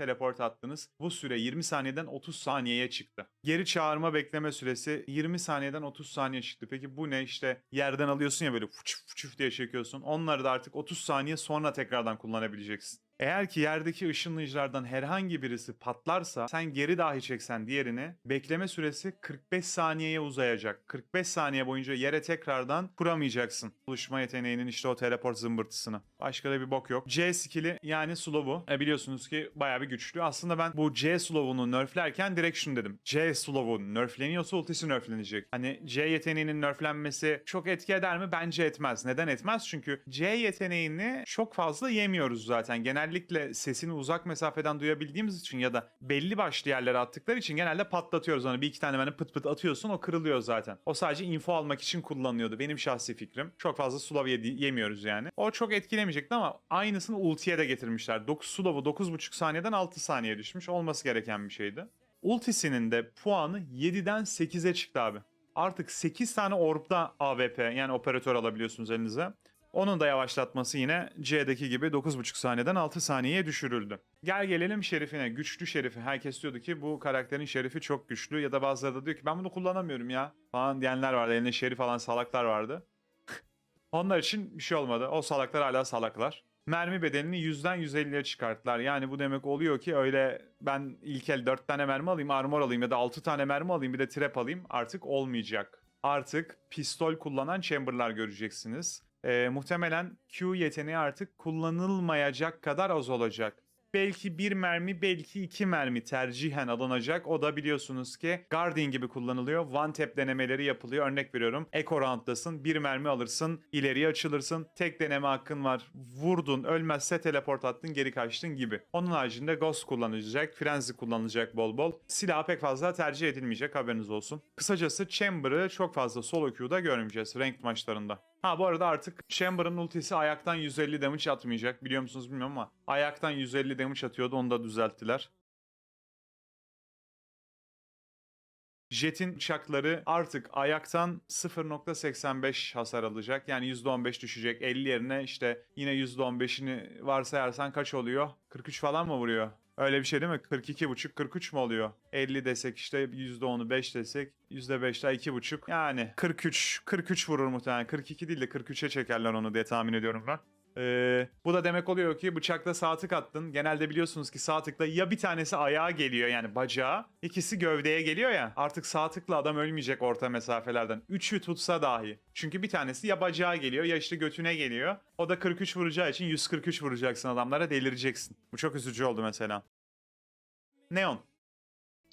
teleport attınız. Bu süre 20 saniyeden 30 saniyeye çıktı. Geri çağırma bekleme süresi 20 saniyeden 30 saniye çıktı. Peki bu ne işte yerden alıyorsun ya böyle fıçıf fıçıf diye çekiyorsun. Onları da artık 30 saniye sonra tekrardan kullanabileceksin. Eğer ki yerdeki ışınlayıcılardan herhangi birisi patlarsa sen geri dahi çeksen diğerini bekleme süresi 45 saniyeye uzayacak. 45 saniye boyunca yere tekrardan kuramayacaksın. Buluşma yeteneğinin işte o teleport zımbırtısını. Başka da bir bok yok. C skill'i yani slow'u e biliyorsunuz ki bayağı bir güçlü. Aslında ben bu C slow'unu nerflerken direkt şunu dedim. C slow'u nerfleniyorsa ultisi nerflenecek. Hani C yeteneğinin nerflenmesi çok etki eder mi? Bence etmez. Neden etmez? Çünkü C yeteneğini çok fazla yemiyoruz zaten. Genellikle sesini uzak mesafeden duyabildiğimiz için ya da belli başlı yerlere attıkları için genelde patlatıyoruz onu. Bir iki tane böyle pıt pıt atıyorsun o kırılıyor zaten. O sadece info almak için kullanılıyordu. Benim şahsi fikrim. Çok fazla slow yedi- yemiyoruz yani. O çok etkilemeyecekti ama aynısını ultiye de getirmişler. 9 slow'u 9.5 saniyeden 6 saniye düşmüş. Olması gereken bir şeydi. Ultisinin de puanı 7'den 8'e çıktı abi. Artık 8 tane orbda AWP yani operatör alabiliyorsunuz elinize. Onun da yavaşlatması yine C'deki gibi 9.5 saniyeden 6 saniyeye düşürüldü. Gel gelelim şerifine. Güçlü şerifi. Herkes diyordu ki bu karakterin şerifi çok güçlü. Ya da bazıları da diyor ki ben bunu kullanamıyorum ya falan diyenler vardı. Elinde şerif alan salaklar vardı. Onlar için bir şey olmadı. O salaklar hala salaklar. Mermi bedelini 100'den 150'ye çıkarttılar. Yani bu demek oluyor ki öyle ben ilkel 4 tane mermi alayım, armor alayım ya da 6 tane mermi alayım bir de trap alayım artık olmayacak. Artık pistol kullanan chamberlar göreceksiniz. Ee, muhtemelen Q yeteneği artık kullanılmayacak kadar az olacak. Belki bir mermi, belki iki mermi tercihen alınacak. O da biliyorsunuz ki Guardian gibi kullanılıyor. One tap denemeleri yapılıyor. Örnek veriyorum. Echo round'dasın. Bir mermi alırsın. ileriye açılırsın. Tek deneme hakkın var. Vurdun. Ölmezse teleport attın. Geri kaçtın gibi. Onun haricinde Ghost kullanılacak. Frenzy kullanılacak bol bol. Silah pek fazla tercih edilmeyecek. Haberiniz olsun. Kısacası Chamber'ı çok fazla solo queue'da görmeyeceğiz. Ranked maçlarında. Ha bu arada artık Chamber'ın ultisi ayaktan 150 damage atmayacak. Biliyor musunuz bilmiyorum ama ayaktan 150 damage atıyordu onu da düzelttiler. Jet'in uçakları artık ayaktan 0.85 hasar alacak. Yani %15 düşecek. 50 yerine işte yine %15'ini varsayarsan kaç oluyor? 43 falan mı vuruyor? Öyle bir şey değil mi? 42,5 43 mu oluyor? 50 desek işte %10'u 5 desek %5 daha 2,5 yani 43 43 vurur muhtemelen. 42 değil de 43'e çekerler onu diye tahmin ediyorum ben. Ee, bu da demek oluyor ki bıçakla sağ tık attın. Genelde biliyorsunuz ki sağ tıkla ya bir tanesi ayağa geliyor yani bacağa, ikisi gövdeye geliyor ya. Artık sağ tıkla adam ölmeyecek orta mesafelerden. Üçü tutsa dahi. Çünkü bir tanesi ya bacağa geliyor ya işte götüne geliyor. O da 43 vuracağı için 143 vuracaksın adamlara delireceksin. Bu çok üzücü oldu mesela. Neon.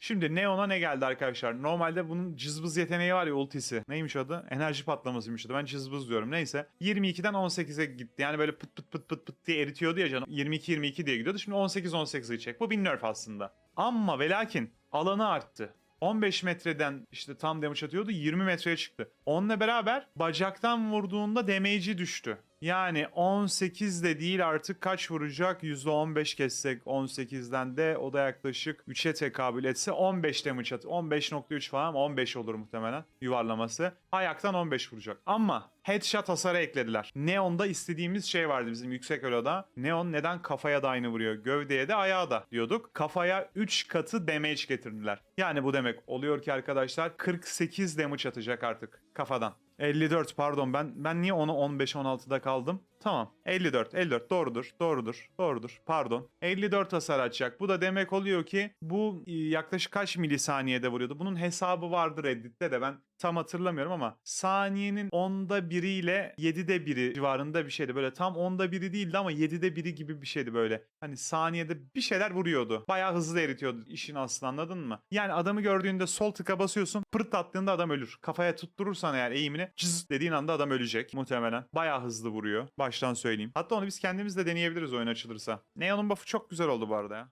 Şimdi Neon'a ne geldi arkadaşlar? Normalde bunun cızbız yeteneği var ya ultisi. Neymiş adı? Enerji patlamasıymış adı. Ben cızbız diyorum. Neyse. 22'den 18'e gitti. Yani böyle pıt pıt pıt pıt pıt diye eritiyordu ya canım. 22-22 diye gidiyordu. Şimdi 18-18'e gidecek. Bu bir nerf aslında. Ama ve lakin alanı arttı. 15 metreden işte tam damage atıyordu 20 metreye çıktı. Onunla beraber bacaktan vurduğunda damage'i düştü. Yani 18 de değil artık kaç vuracak? %15 kessek 18'den de o da yaklaşık 3'e tekabül etse 15 damage at. 15.3 falan ama 15 olur muhtemelen yuvarlaması. Ayaktan 15 vuracak. Ama headshot hasarı eklediler. Neon'da istediğimiz şey vardı bizim yüksek eloda. Neon neden kafaya da aynı vuruyor? Gövdeye de ayağa da diyorduk. Kafaya 3 katı damage getirdiler. Yani bu demek oluyor ki arkadaşlar 48 damage atacak artık kafadan. 54 pardon ben ben niye onu 15 16'da kaldım? Tamam. 54 54 doğrudur. Doğrudur. Doğrudur. Pardon. 54 hasar atacak. Bu da demek oluyor ki bu e, yaklaşık kaç milisaniyede vuruyordu? Bunun hesabı vardır Reddit'te de ben tam hatırlamıyorum ama saniyenin onda biriyle 7'de biri civarında bir şeydi. Böyle tam onda biri değildi ama 7'de biri gibi bir şeydi böyle. Hani saniyede bir şeyler vuruyordu. Bayağı hızlı eritiyordu işin aslını anladın mı? Yani adamı gördüğünde sol tıka basıyorsun pırt attığında adam ölür. Kafaya tutturursan eğer eğimini cız dediğin anda adam ölecek muhtemelen. Bayağı hızlı vuruyor. Baştan söyleyeyim. Hatta onu biz kendimiz de deneyebiliriz oyun açılırsa. Neon'un buff'ı çok güzel oldu bu arada ya.